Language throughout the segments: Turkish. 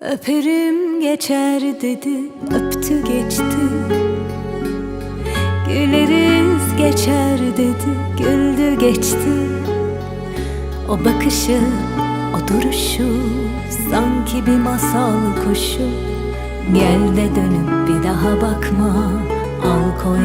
Öperim geçer dedi öptü geçti. Güleriz geçer dedi güldü geçti. O bakışı o duruşu sanki bir masal kuşu. Gel de dönüp bir daha bakma al koynuna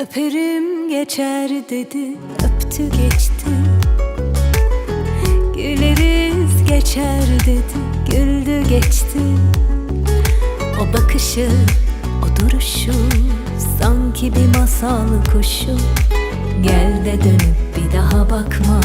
Öperim geçer dedi öptü geçti. Güleriz geçer dedi güldü geçti. O bakışı o duruşu sanki bir masal kuşu. Gel de dönüp bir daha bakma